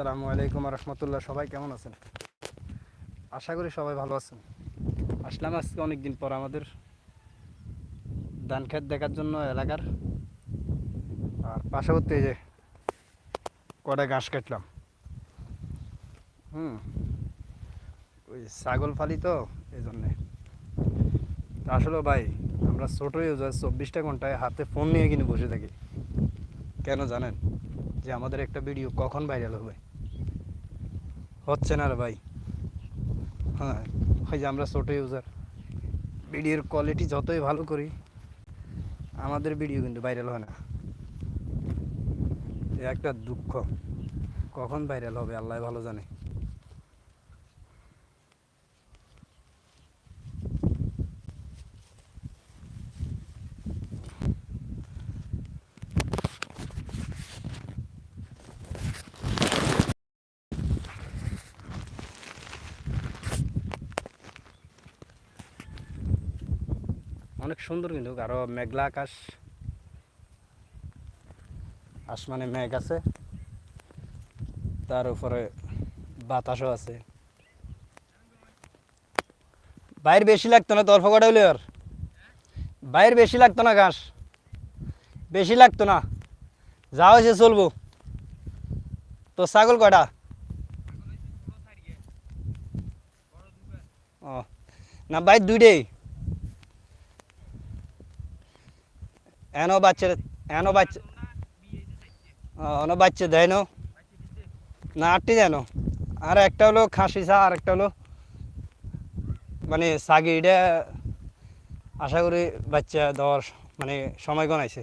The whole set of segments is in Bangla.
আসসালামু আলাইকুম রহমতুল্লাহ, সবাই কেমন আছেন? আশা করি সবাই ভালো আছেন। আসলাম আজকে অনেক দিন পর আমাদের ধান খেত দেখার জন্য এলাকার। আর পার্শ্ববর্তী যে কটা ঘাস কাটলাম। হুম, ওই ছাগল ফালি তো, এই জন্যে। আসলে ভাই, আমরা ছোটো ইউজার চব্বিশটা ঘন্টায় হাতে ফোন নিয়ে কিনে বসে থাকি। কেন জানেন? যে আমাদের একটা ভিডিও কখন ভাইরাল হবে? হচ্ছে না রে ভাই। হ্যাঁ ওই যে আমরা ছোটো ইউজার ভিডিওর কোয়ালিটি যতই ভালো করি, আমাদের ভিডিও কিন্তু ভাইরাল হয় না। একটা দুঃখ। কখন ভাইরাল হবে, আল্লাহ ভালো জানে। অনেক সুন্দর কিন্তু, আরও মেঘলা আকাশ। আসমানে মেঘ আছে। তার উপরে বাতাসও আছে। বাইর বেশি লাগতো না, তরফ কটা আর। বাইর বেশি লাগতো না ঘাস। বেশি লাগতো না। যা হয়েছে চলবো। তো ছাগল কটা ও, না, বাইর দুইটাই। এনো বাচ্চা এনো বাচ্চা অনো বাচ্চা দেয় না। আটটি যেন আর একটা হলো খাসি চা, আর একটা হলো মানে সাগি। এটা আশা করি বাচ্চা দেওয়ার মানে সময় গনাইছে।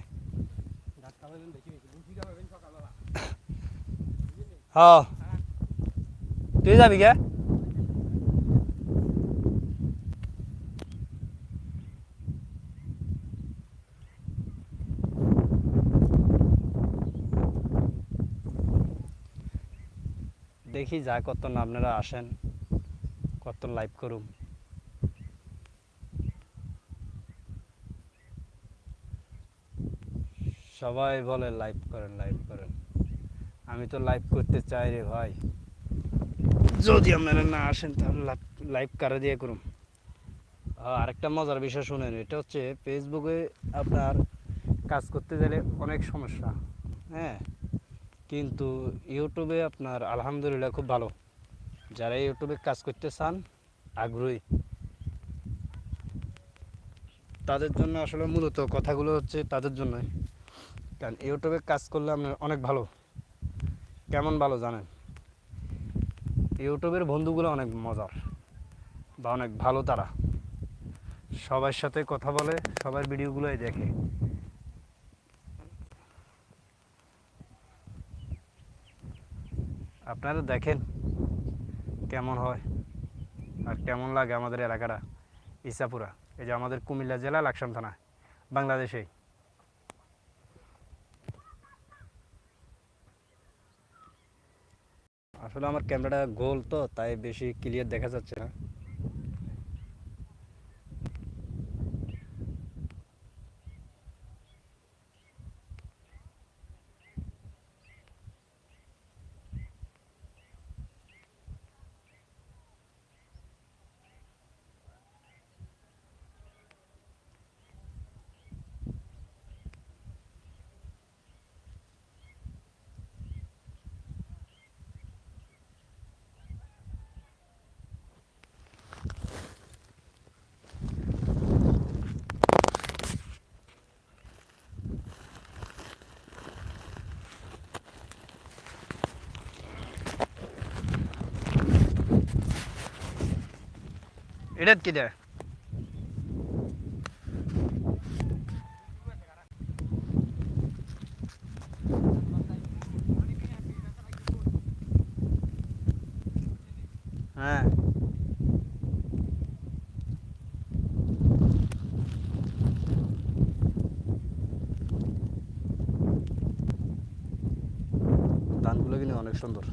হ। তুই যাবি কে দেখি যা কত না আপনারা আসেন কত লাইভ করুম সবাই বলে লাইভ করেন লাইভ করেন। আমি তো লাইভ করতে চাই রে ভাই। যদি আপনারা না আসেন তাহলে লাইভ কারা দিয়ে আহ, আরেকটা মজার বিষয় শুনেন এটা হচ্ছে ফেসবুকে আপনার কাজ করতে গেলে অনেক সমস্যা হ্যাঁ? কিন্তু ইউটিউবে আপনার আলহামদুলিল্লাহ খুব ভালো। যারা ইউটিউবে কাজ করতে চান, আগ্রহী। তাদের জন্য আসলে মূলত কথাগুলো হচ্ছে তাদের জন্যই। কারণ ইউটিউবে কাজ করলে আপনার অনেক ভালো। কেমন ভালো জানেন? ইউটিউবের বন্ধুগুলো অনেক মজার বা অনেক ভালো তারা। সবার সাথে কথা বলে, সবার ভিডিওগুলোই দেখে। আপনারা দেখেন কেমন হয় আর কেমন লাগে আমাদের এলাকাটা, ইসাপুরা। এই যে আমাদের কুমিল্লা জেলা, লাকসাম থানা, বাংলাদেশে। আসলে আমার ক্যামেরাটা গোল তো, তাই বেশি ক্লিয়ার দেখা যাচ্ছে না। এটাত কি দেয় হ্যাঁ। ধানগুলো কিন্তু অনেক সুন্দর।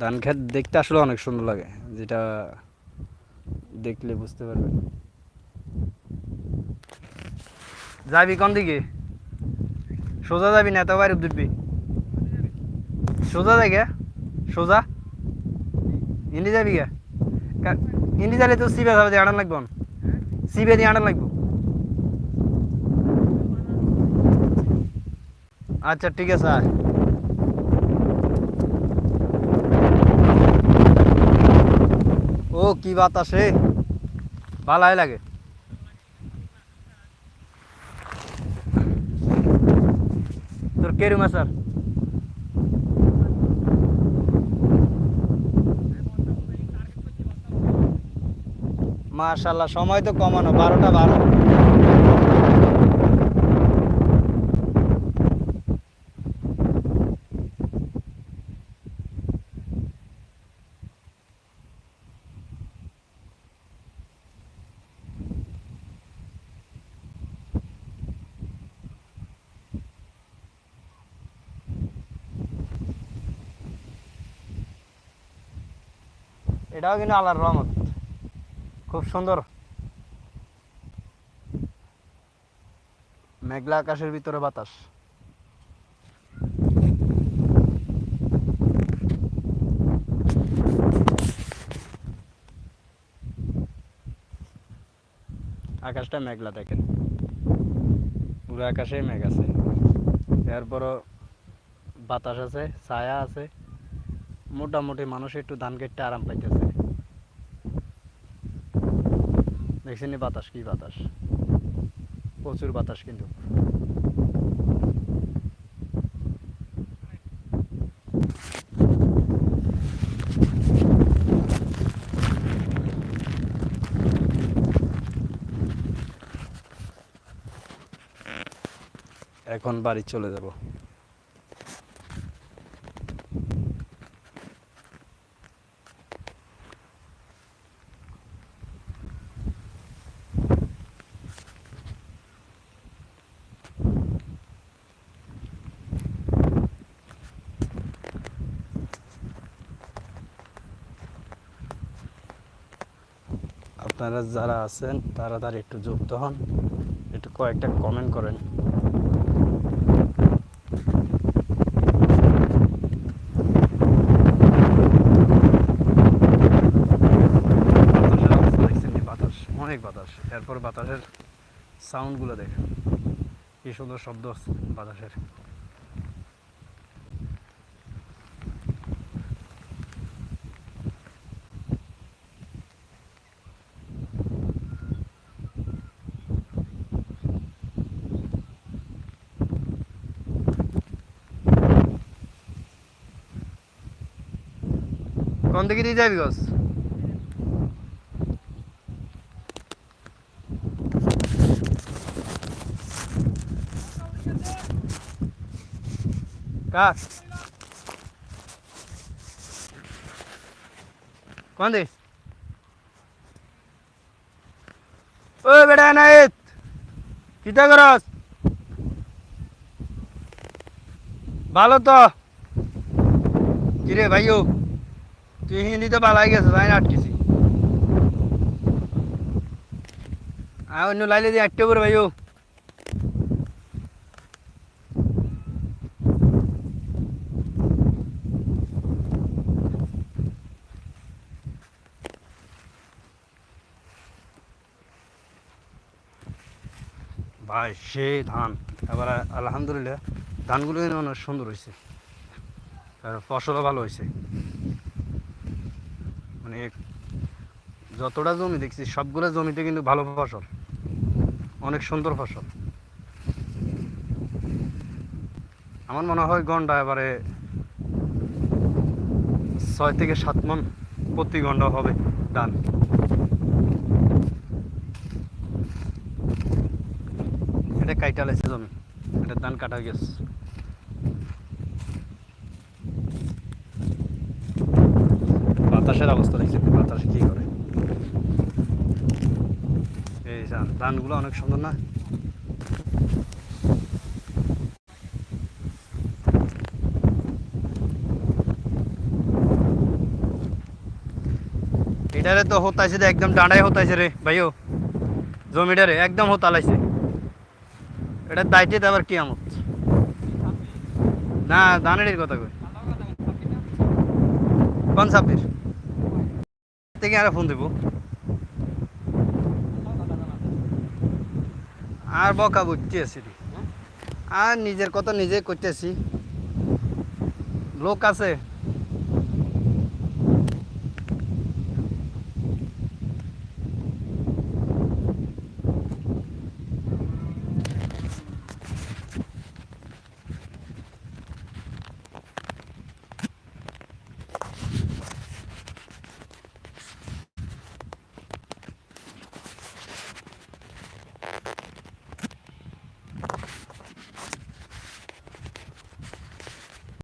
ধান খেত দেখতে আসলে অনেক সুন্দর লাগে। যেটা দেখলে বুঝতে পারবেন। যাবি কোন দিকে? সোজা যাবি না তো বাইরে উঠবি সোজা যাই সোজা। ইন্ডি যাবি গে? ইন্ডি যালে তো সিবে যাবে দিয়ে আনার লাগবে। সিবে দিয়ে আনার লাগবে। আচ্ছা ঠিক আছে, আয়। ও, কি বাতাসে ভালাই লাগে। তোর কেরুম স্যার মার্শাল্লাহ সময় তো কমানো বারোটা বারো। এটাও কিন্তু আল্লাহর রহমত। খুব সুন্দর। মেঘলা আকাশের ভিতরে বাতাস। আকাশটা মেঘলা, দেখেন। পুরো আকাশে মেঘ আছে। এরপরও বাতাস আছে, ছায়া আছে। মোটামুটি মানুষ একটু ধান কেটে আরাম পাইতেছে। দেখছেন বাতাস? কি বাতাস? প্রচুর বাতাস কিন্তু। এখন বাড়ি চলে যাব। আপনারা যারা আছেন, তারা তাড়াতাড়ি একটু যুক্ত হন, একটু কয়েকটা কমেন্ট করেন। অনেক বাতাস। এরপর বাতাসের সাউন্ডগুলো দেখেন। কি সুন্দর শব্দ বাতাসের। কোন দিকে দিয়ে যাবি গছ কাক কোন দি ও বেটা নাইত কিতা করস? ভালো তো? কিরে ভাইও তুই হিন্দিতে পালাই গেছে তাই আটকেছি আর অন্য লাইলে দিয়ে আটকে পড়ে ভাইও। ভাই, সে ধান। এবার আলহামদুলিল্লাহ, ধানগুলো অনেক সুন্দর হয়েছে আর ফসলও ভালো হয়েছে মানে যতটা জমি দেখছি, সবগুলো জমিতে কিন্তু ভালো ফসল। অনেক সুন্দর ফসল। আমার মনে হয় ঘণ্টা এবারে ছয় থেকে সাত মন প্রতি ঘণ্টা হবে ধান। এটা কাইটা জমি, এটা ধান কাটা গেছে। বাতাসের অবস্থা দেখছি বাতাস কি করে। এই ধান ধানগুলো অনেক সুন্দর না? এটারে তো হতাইছে একদম ডাঁড়াই হতাইছে রে, ভাইও। জমিটারে একদম হতালাইছে। এটা দায়িত্বে আবার কি আমত না, ধানের কথা কই? কোন সাব্বির থেকে আর ফোন দেব। আর বকা বুঝতে আছি আর নিজের কথা নিজে করতেছি। লোক আছে।